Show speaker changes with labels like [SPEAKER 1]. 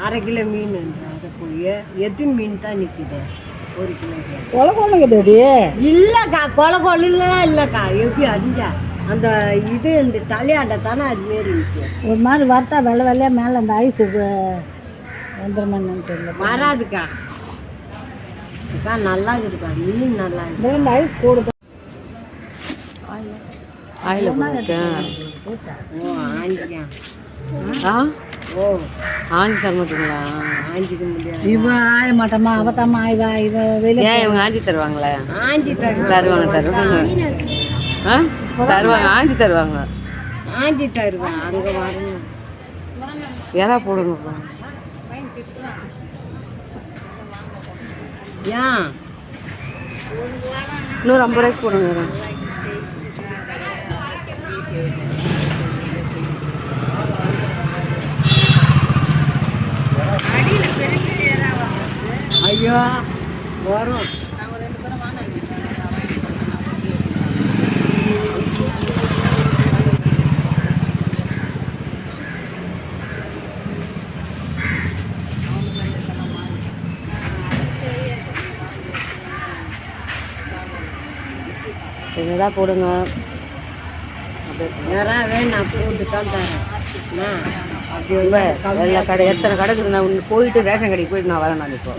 [SPEAKER 1] அரை கிலோ மீன் அதை போய் எத்தனை மீன் தான் நிற்குது? ஒரு கிலோ
[SPEAKER 2] கொலை கொள்ளுங்குதுடி
[SPEAKER 1] இல்லைக்கா கொலை கொல்லாம் இல்லைக்கா. எப்படி அறிஞ்சா அந்த இது இந்த தலையாண்டை தானே அது மாரி
[SPEAKER 2] ஒரு மாதிரி வரட்டா வெள்ளை வெள்ளையாக மேலே அந்த ஐஸு வந்துருமான்னு தெரியல.
[SPEAKER 1] வராதுக்கா. அக்கா நல்லா இருக்குக்கா. மீன் நல்லா இருக்கு.
[SPEAKER 2] இந்த ஐஸ் கூடுது
[SPEAKER 3] ஆயில் போட்டுருக்கேன்
[SPEAKER 1] ஓ ஆஞ்சிக்கா
[SPEAKER 3] ஆ?
[SPEAKER 1] ஓ
[SPEAKER 3] ஆஞ்சி தர மாட்டீங்களா
[SPEAKER 1] ஆஞ்சிக்க முடியாது
[SPEAKER 2] இவன் ஆய மாட்டோமா இவ வெளியே
[SPEAKER 3] ஏன் இவங்க ஆஞ்சி தருவாங்களே?
[SPEAKER 1] ஆஞ்சி தருவாங்க
[SPEAKER 3] தருவாங்க. தருவாங்க ஆ? தருவாங்க ஆஞ்சி தருவாங்க.
[SPEAKER 1] ஆஞ்சி தருவேன் அங்கே வரணும்
[SPEAKER 3] எறா போடுங்க
[SPEAKER 1] ஏன்
[SPEAKER 3] இன்னொரு ஐம்பது ரூபாய்க்கு போடுங்க
[SPEAKER 1] ஐயோ வரும்.
[SPEAKER 3] சின்னதா போடுங்க.
[SPEAKER 1] யாராவே நான் போட்டு தான் தரேன். என்ன?
[SPEAKER 3] ரொம்ப எல்லா கடை எத்தனை கடைக்கு நான் போயிட்டு ரேஷன் கடைக்கு போயிட்டு நான் வரேன் நான் இப்போ